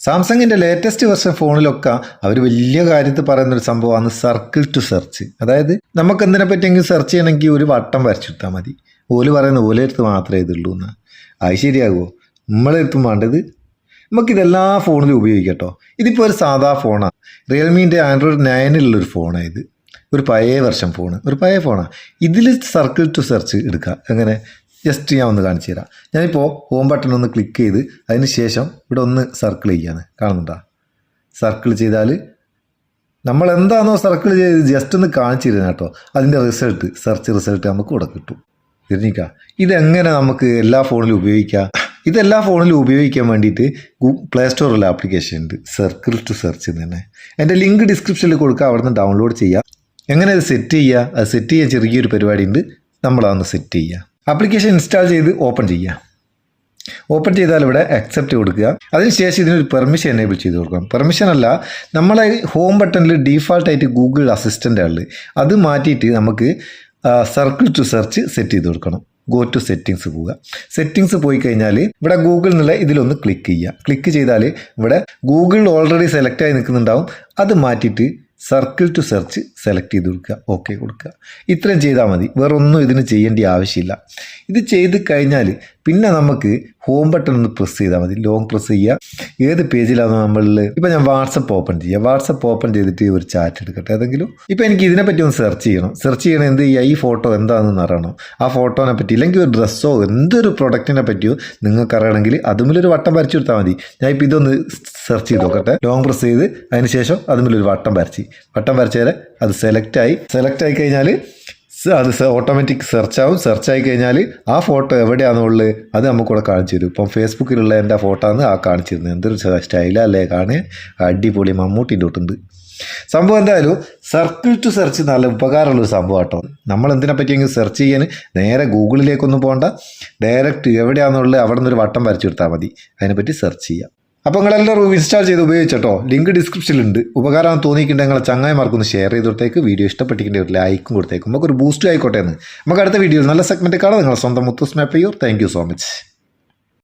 സാംസങ്ങിന്റെ latest version ഫോണിലൊക്കെ അവർ വലിയ കാര്യത്തിൽ പറയുന്നൊരു സംഭവമാണ് സർക്കിൾ ടു സെർച്ച് അതായത് നമുക്ക് എന്തിനെ പറ്റിയെങ്കിലും സെർച്ച് ചെയ്യണമെങ്കിൽ ഒരു വട്ടം വരച്ചെടുത്താൽ മതി. ഓൽ പറയുന്ന ഓലെ എടുത്ത് മാത്രമേ ഇതുള്ളൂ എന്ന്. അത് ശരിയാകുമോ നമ്മളെ അടുത്തും വേണ്ടത് നമുക്കിതെല്ലാ ഫോണിലും ഉപയോഗിക്കട്ടോ. കേട്ടോ ഇതിപ്പോൾ ഒരു സാധാ ഫോണാണ് റിയൽമീന്റെ ആൻഡ്രോയിഡ് നയനിലുള്ളൊരു ഫോണാണ് ഇത്. ഒരു പഴയ വർഷം ഫോണ് ഒരു പഴയ ഫോണാണ് ഇതിൽ സർക്കിൾ ടു സെർച്ച് എടുക്കുക എങ്ങനെ? ജസ്റ്റ് ഞാൻ ഒന്ന് കാണിച്ചു തരാം. ഞാനിപ്പോൾ ഹോം ബട്ടൺ ഒന്ന് ക്ലിക്ക് ചെയ്ത് അതിന് ശേഷം ഇവിടെ ഒന്ന് സർക്കിൾ ചെയ്യാന്ന് കാണുന്നുണ്ടോ? സർക്കിൾ ചെയ്താൽ നമ്മൾ എന്താണോ സർക്കിൾ ചെയ്ത് ജസ്റ്റ് ഒന്ന് കാണിച്ചു തരുന്നത് കേട്ടോ. അതിന്റെ റിസൾട്ട് സെർച്ച് റിസൾട്ട് നമുക്ക് ഇവിടെ കിട്ടും. തിരിഞ്ഞിക്കാം ഇതെങ്ങനെ നമുക്ക് എല്ലാ ഫോണിലും ഉപയോഗിക്കാം? ഇതെല്ലാ ഫോണിലും ഉപയോഗിക്കാൻ വേണ്ടിയിട്ട് പ്ലേ സ്റ്റോറിലുള്ള ആപ്ലിക്കേഷൻ ഉണ്ട്. സർക്കിൾ ടു സെർച്ച് എന്ന് തന്നെ. എന്റെ ലിങ്ക് ഡിസ്ക്രിപ്ഷനിൽ കൊടുക്കുക അവിടെ നിന്ന് ഡൗൺലോഡ് ചെയ്യുക എങ്ങനെ അത് സെറ്റ് ചെയ്യുക അത് സെറ്റ് ചെയ്യാൻ ചെറിയൊരു പരിപാടി ഉണ്ട്. നമ്മളതൊന്ന് സെറ്റ് ചെയ്യുക ആപ്ലിക്കേഷൻ ഇൻസ്റ്റാൾ ചെയ്ത് ഓപ്പൺ ചെയ്യുക. ഓപ്പൺ ചെയ്താൽ ഇവിടെ അക്സെപ്റ്റ് കൊടുക്കുക. അതിനുശേഷം ഇതിനൊരു പെർമിഷൻ എനേബിൾ ചെയ്ത് കൊടുക്കണം പെർമിഷൻ അല്ല നമ്മളെ ഹോം ബട്ടണിൽ ഡീഫാൾട്ടായിട്ട് ഗൂഗിൾ അസിസ്റ്റന്റ് ആണ് അത് മാറ്റിയിട്ട് നമുക്ക് സർക്കിൾ ടു സെർച്ച് സെറ്റ് ചെയ്ത് കൊടുക്കണം. ഗോ ടു സെറ്റിങ്സ് പോവുക. സെറ്റിങ്സ് പോയി കഴിഞ്ഞാൽ ഇവിടെ ഗൂഗിൾ എന്നുള്ള ഇതിലൊന്ന് ക്ലിക്ക് ചെയ്യുക. ക്ലിക്ക് ചെയ്താൽ ഇവിടെ ഗൂഗിൾ ഓൾറെഡി സെലക്ട് ആയി നിൽക്കുന്നുണ്ടാവും. അത് മാറ്റിയിട്ട് സർക്കിൾ ടു സെർച്ച് സെലക്ട് ചെയ്ത് കൊടുക്കുക ഓക്കെ കൊടുക്കുക. ഇത്രയും ചെയ്താൽ മതി. വേറൊന്നും ഇതിന് ചെയ്യേണ്ട ആവശ്യമില്ല. ഇത് ചെയ്ത് കഴിഞ്ഞാൽ പിന്നെ നമുക്ക് ഹോം ബട്ടൺ ഒന്ന് പ്രസ് ചെയ്താൽ മതി. ലോങ് പ്രസ് ചെയ്യുക ഏത് പേജിലാണോ നമ്മളിൽ ഇപ്പം ഞാൻ വാട്സപ്പ് ഓപ്പൺ ചെയ്യുക വാട്സപ്പ് ഓപ്പൺ ചെയ്തിട്ട് ഒരു ചാറ്റ് എടുക്കട്ടെ ഏതെങ്കിലും? ഇപ്പം എനിക്ക് ഇതിനെപ്പറ്റി ഒന്ന് സെർച്ച് ചെയ്യണം. സെർച്ച് ചെയ്യണം എന്ത് ചെയ്യുക ഈ ഫോട്ടോ എന്താണെന്ന് അറിയണം. ആ ഫോട്ടോനെ പറ്റി ഇല്ലെങ്കിൽ ഒരു ഡ്രസ്സോ എന്തൊരു പ്രൊഡക്റ്റിനെ പറ്റിയോ നിങ്ങൾക്ക് അറിയണമെങ്കിൽ അതുമില്ലൊരു വട്ടം വരച്ചു കൊടുത്താൽ മതി. ഞാൻ ഇപ്പം ഇതൊന്ന് സെർച്ച് ചെയ്ത് നോക്കട്ടെ. ലോങ് പ്രസ് ചെയ്ത് അതിനുശേഷം അതുമില്ലൊരു വട്ടം വരച്ച്. വട്ടം വരച്ചാൽ അത് സെലക്ട് ആയി. സെലക്ട് ആയി കഴിഞ്ഞാൽ അത് ഓട്ടോമാറ്റിക് സെർച്ച് ആവും. സെർച്ച് ആയി കഴിഞ്ഞാൽ ആ ഫോട്ടോ എവിടെയാണെന്നുള്ളത് അത് നമുക്കിവിടെ കാണിച്ചു തരും. ഇപ്പം ഫേസ്ബുക്കിലുള്ള എന്റെ ഫോട്ടോ ആണ് ആ കാണിച്ചിരുന്നത്. എന്തൊരു സ്റ്റൈലല്ലേ കാണേ അടിപൊളി മമ്മൂട്ടിന്റെ ഒട്ടുണ്ട് സംഭവം എന്തായാലും സർക്കിൾ ടു സെർച്ച് നല്ല ഉപകാരമുള്ളൊരു സംഭവം കേട്ടോ നമ്മൾ എന്തിനെ പറ്റിയെങ്കിലും സെർച്ച് ചെയ്യാൻ നേരെ ഗൂഗിളിലേക്കൊന്നും പോകണ്ട ഡയറക്റ്റ് എവിടെയാണെന്നുള്ളത് അവിടെ നിന്നൊരു വട്ടം വരച്ചു കൊടുത്താൽ മതി. അതിനെപ്പറ്റി സെർച്ച് ചെയ്യാം. അപ്പോൾ നിങ്ങളെല്ലാവരും ഇൻസ്റ്റാൾ ചെയ്ത് ഉപയോഗിച്ചോ ലിങ്ക് ഡിസ്ക്രിപ്ഷനിലുണ്ട് ഉപകാരം തോന്നിയിട്ടുണ്ടെങ്കിൽ നിങ്ങളെ ചങ്ങായിമാർക്കൊന്ന് ഷെയർ ചെയ്തോട്ടേക്ക് വീഡിയോ ഇഷ്ടപ്പെട്ടിട്ട് ഒരു ലൈക്കും കൊടുത്തേക്കും. നമുക്കൊരു ബൂസ്റ്റ് ആയിക്കോട്ടെ എന്ന്. നമുക്ക് അടുത്ത വീഡിയോയിൽ നല്ല സെഗ്മെന്റ് കാണാം. നിങ്ങളെ സ്വന്തം മുത്തു മാപ്പ് ചെയ്യൂർ താങ്ക് സോ മച്ച്